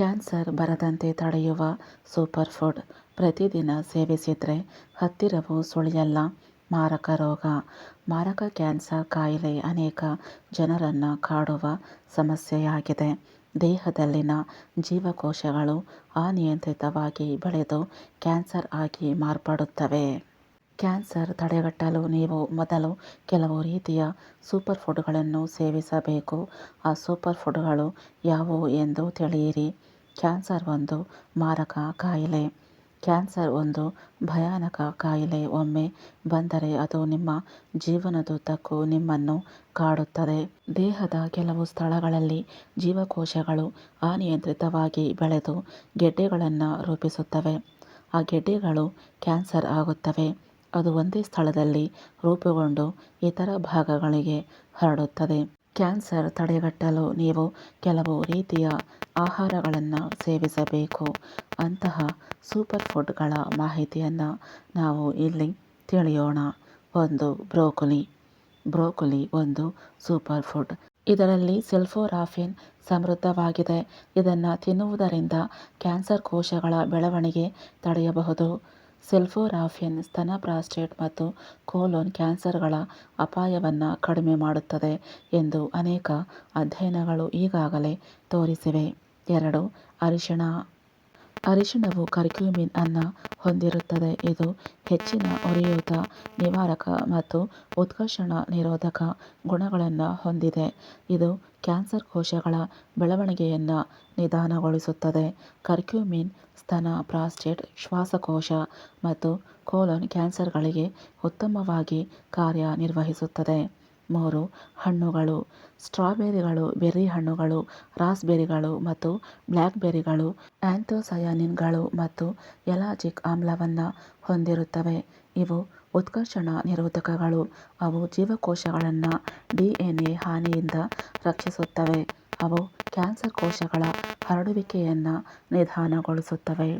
Cancer ಬರದಂತೆ ತಡೆಯುವ super food ಪ್ರತಿದಿನ ಸೇವಿಸಿದ್ರೆ ಹತ್ತಿರವೂ ಸುಳಿಯಲ್ಲ. ಮಾರಕ ರೋಗ. ಮಾರಕ ಕ್ಯಾನ್ಸರ್ ಕಾಯಿಲೆ ಅನೇಕ ಜನರನ್ನು ಕಾಡುವ ಸಮಸ್ಯೆಯಾಗಿದೆ. ದೇಹದಲ್ಲಿನ ಜೀವಕೋಶಗಳು ಅನಿಯಂತ್ರಿತವಾಗಿ ಬೆಳೆದು ಕ್ಯಾನ್ಸರ್ ಆಗಿ ಮಾರ್ಪಡುತ್ತವೆ. ಕ್ಯಾನ್ಸರ್ ತಡೆಗಟ್ಟಲು ನೀವು ಮೊದಲು ಕೆಲವು ರೀತಿಯ ಸೂಪರ್ ಫುಡ್ಗಳನ್ನು ಸೇವಿಸಬೇಕು. ಆ ಸೂಪರ್ ಫುಡ್ಗಳು ಯಾವುವು ಎಂದು ತಿಳಿಯಿರಿ. ಕ್ಯಾನ್ಸರ್ ಒಂದು ಮಾರಕ ಕಾಯಿಲೆ. ಕ್ಯಾನ್ಸರ್ ಒಂದು ಭಯಾನಕ ಕಾಯಿಲೆ. ಒಮ್ಮೆ ಬಂದರೆ ಅದು ನಿಮ್ಮ ಜೀವನದುದ್ದಕ್ಕೂ ನಿಮ್ಮನ್ನು ಕಾಡುತ್ತದೆ. ದೇಹದ ಕೆಲವು ಸ್ಥಳಗಳಲ್ಲಿ ಜೀವಕೋಶಗಳು ಅನಿಯಂತ್ರಿತವಾಗಿ ಬೆಳೆದು ಗೆಡ್ಡೆಗಳನ್ನು ರೂಪಿಸುತ್ತವೆ. ಆ ಗೆಡ್ಡೆಗಳು ಕ್ಯಾನ್ಸರ್ ಆಗುತ್ತವೆ. ಅದು ಒಂದೇ ಸ್ಥಳದಲ್ಲಿ ರೂಪುಗೊಂಡು ಇತರ ಭಾಗಗಳಿಗೆ ಹರಡುತ್ತದೆ. ಕ್ಯಾನ್ಸರ್ ತಡೆಗಟ್ಟಲು ನೀವು ಕೆಲವು ರೀತಿಯ ಆಹಾರಗಳನ್ನು ಸೇವಿಸಬೇಕು. ಅಂತಹ ಸೂಪರ್ ಫುಡ್ಗಳ ಮಾಹಿತಿಯನ್ನು ನಾವು ಇಲ್ಲಿ ತಿಳಿಯೋಣ. ಒಂದು ಬ್ರೋಕೊಲಿ. ಬ್ರೋಕೊಲಿ ಒಂದು ಸೂಪರ್ ಫುಡ್. ಇದರಲ್ಲಿ ಸಿಲ್ಫೋರಾಫಿನ್ ಸಮೃದ್ಧವಾಗಿದೆ. ಇದನ್ನು ತಿನ್ನುವುದರಿಂದ ಕ್ಯಾನ್ಸರ್ ಕೋಶಗಳ ಬೆಳವಣಿಗೆ ತಡೆಯಬಹುದು. ಸಲ್ಫೋರಾಫಿನ್ ಸ್ತನ ಪ್ರಾಸ್ಟೇಟ್ ಮತ್ತು ಕೋಲೋನ್ ಕ್ಯಾನ್ಸರ್ಗಳ ಅಪಾಯವನ್ನು ಕಡಿಮೆ ಮಾಡುತ್ತದೆ ಎಂದು ಅನೇಕ ಅಧ್ಯಯನಗಳು ಈಗಾಗಲೇ ತೋರಿಸಿವೆ. ಎರಡು, ಅರಿಶಿಣ. ಅರಿಶಿಣವು ಕರ್ಕ್ಯೂಮಿನ್ ಅನ್ನು ಹೊಂದಿರುತ್ತದೆ. ಇದು ಹೆಚ್ಚಿನ ಉರಿಯೂತ ನಿವಾರಕ ಮತ್ತು ಉತ್ಕರ್ಷಣ ನಿರೋಧಕ ಗುಣಗಳನ್ನು ಹೊಂದಿದೆ. ಇದು ಕ್ಯಾನ್ಸರ್ ಕೋಶಗಳ ಬೆಳವಣಿಗೆಯನ್ನು ನಿಧಾನಗೊಳಿಸುತ್ತದೆ. ಕರ್ಕ್ಯೂಮಿನ್, ಸ್ತನ, ಪ್ರಾಸ್ಟೇಟ್, ಶ್ವಾಸಕೋಶ ಮತ್ತು ಕೋಲನ್ ಕ್ಯಾನ್ಸರ್ಗಳಿಗೆ ಉತ್ತಮವಾಗಿ ಕಾರ್ಯನಿರ್ವಹಿಸುತ್ತದೆ. ಮೂರು, ಹಣ್ಣುಗಳು, ಸ್ಟ್ರಾಬೆರಿಗಳು, ಬೆರ್ರಿ ಹಣ್ಣುಗಳು, ರಾಸ್ಬೆರಿಗಳು ಮತ್ತು ಬ್ಲ್ಯಾಕ್ಬೆರಿಗಳು ಆ್ಯಂಥೋಸಯಾನಿನ್ಗಳು ಮತ್ತು ಎಲಾಜಿಕ್ ಆಮ್ಲವನ್ನು ಹೊಂದಿರುತ್ತವೆ. ಇವು ಉತ್ಕರ್ಷಣ ನಿರೋಧಕಗಳು. ಅವು ಜೀವಕೋಶಗಳನ್ನು ಡಿಎನ್ಎ ಹಾನಿಯಿಂದ ರಕ್ಷಿಸುತ್ತವೆ. ಅವು ಕ್ಯಾನ್ಸರ್ ಕೋಶಗಳ ಹರಡುವಿಕೆಯನ್ನು ನಿಧಾನಗೊಳಿಸುತ್ತವೆ.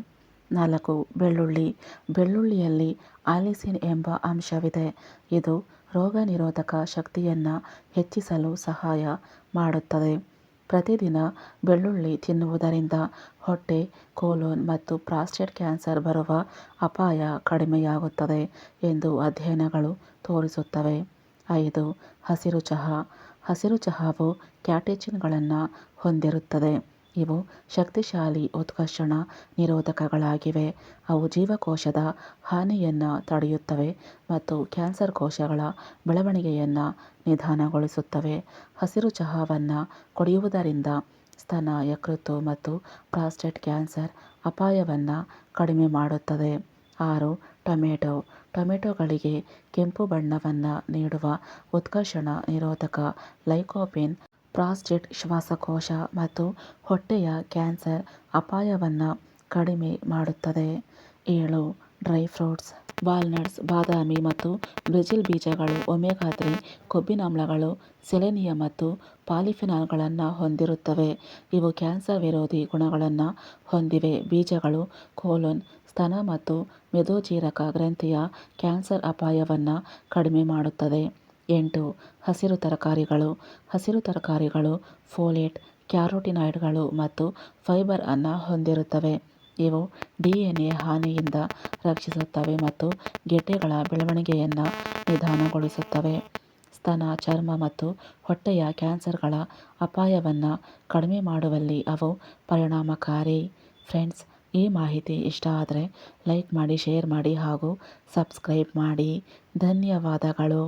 ನಾಲ್ಕು, ಬೆಳ್ಳುಳ್ಳಿ. ಬೆಳ್ಳುಳ್ಳಿಯಲ್ಲಿ ಆಲಿಸಿನ್ ಎಂಬ ಅಂಶವಿದೆ. ಇದು ರೋಗನಿರೋಧಕ ಶಕ್ತಿಯನ್ನ ಹೆಚ್ಚಿಸಲು ಸಹಾಯ ಮಾಡುತ್ತದೆ. ಪ್ರತಿದಿನ ಬೆಳ್ಳುಳ್ಳಿ ತಿನ್ನುವುದರಿಂದ ಹೊಟ್ಟೆ, ಕೋಲೋನ್ ಮತ್ತು ಪ್ರಾಸ್ಟೇಟ್ ಕ್ಯಾನ್ಸರ್ ಬರುವ ಅಪಾಯ ಕಡಿಮೆಯಾಗುತ್ತದೆ ಎಂದು ಅಧ್ಯಯನಗಳು ತೋರಿಸುತ್ತವೆ. ಐದು, ಹಸಿರು ಚಹಾ. ಹಸಿರು ಚಹಾವು ಕ್ಯಾಟೆಚಿನ್ಗಳನ್ನು ಹೊಂದಿರುತ್ತದೆ. ಇವು ಶಕ್ತಿಶಾಲಿ, ಉತ್ಕರ್ಷಣ ನಿರೋಧಕಗಳಾಗಿವೆ. ಅವು ಜೀವಕೋಶದ ಹಾನಿಯನ್ನು ತಡೆಯುತ್ತವೆ ಮತ್ತು ಕ್ಯಾನ್ಸರ್ ಕೋಶಗಳ ಬೆಳವಣಿಗೆಯನ್ನು ನಿಧಾನಗೊಳಿಸುತ್ತವೆ. ಹಸಿರು ಚಹಾವನ್ನು ಕುಡಿಯುವುದರಿಂದ ಸ್ತನ ಯಕೃತ್ತು ಮತ್ತು ಪ್ರಾಸ್ಟೇಟ್ ಕ್ಯಾನ್ಸರ್ ಅಪಾಯವನ್ನು ಕಡಿಮೆ ಮಾಡುತ್ತದೆ. ಆರು, ಟೊಮೆಟೊ. ಟೊಮೆಟೊಗಳಿಗೆ ಕೆಂಪು ಬಣ್ಣವನ್ನು ನೀಡುವ ಉತ್ಕರ್ಷಣ ನಿರೋಧಕ ಲೈಕೋಪೀನ್ ಪ್ರಾಸ್ಟೇಟ್ ಶ್ವಾಸಕೋಶ ಮತ್ತು ಹೊಟ್ಟೆಯ ಕ್ಯಾನ್ಸರ್ ಅಪಾಯವನ್ನು ಕಡಿಮೆ ಮಾಡುತ್ತದೆ. ಏಳು, ಡ್ರೈ ಫ್ರೂಟ್ಸ್, ವಾಲ್ನಟ್ಸ್, ಬಾದಾಮಿ ಮತ್ತು ಬ್ರೆಜಿಲ್ ಬೀಜಗಳು ಒಮೆಗಾ ತ್ರೀ ಕೊಬ್ಬಿನಾಮ್ಲಗಳು ಸೆಲೆನಿಯ ಮತ್ತು ಪಾಲಿಫಿನಾಲ್ಗಳನ್ನು ಹೊಂದಿರುತ್ತವೆ. ಇವು ಕ್ಯಾನ್ಸರ್ ವಿರೋಧಿ ಗುಣಗಳನ್ನು ಹೊಂದಿವೆ. ಬೀಜಗಳು ಕೋಲೋನ್, ಸ್ತನ ಮತ್ತು ಮೆದೋಜೀರಕ ಗ್ರಂಥಿಯ ಕ್ಯಾನ್ಸರ್ ಅಪಾಯವನ್ನು ಕಡಿಮೆ ಮಾಡುತ್ತದೆ. ಎಂಟು ಹಸಿರು ತರಕಾರಿಗಳು. ಹಸಿರು ತರಕಾರಿಗಳು ಫೋಲೇಟ್, ಕ್ಯಾರೋಟಿನಾಯ್ಡ್ಗಳು ಮತ್ತು ಫೈಬರ್ ಅನ್ನು ಹೊಂದಿರುತ್ತವೆ. ಇವು ಡಿಎನ್ಎ ಹಾನಿಯಿಂದ ರಕ್ಷಿಸುತ್ತವೆ ಮತ್ತು ಗೆಡ್ಡೆಗಳ ಬೆಳವಣಿಗೆಯನ್ನು ನಿಧಾನಗೊಳಿಸುತ್ತವೆ. ಸ್ತನ, ಚರ್ಮ ಮತ್ತು ಹೊಟ್ಟೆಯ ಕ್ಯಾನ್ಸರ್ಗಳ ಅಪಾಯವನ್ನು ಕಡಿಮೆ ಮಾಡುವಲ್ಲಿ ಅವು ಪರಿಣಾಮಕಾರಿ. ಫ್ರೆಂಡ್ಸ್, ಈ ಮಾಹಿತಿ ಇಷ್ಟ ಆದರೆ ಲೈಕ್ ಮಾಡಿ, ಶೇರ್ ಮಾಡಿ ಹಾಗೂ ಸಬ್ಸ್ಕ್ರೈಬ್ ಮಾಡಿ. ಧನ್ಯವಾದಗಳು.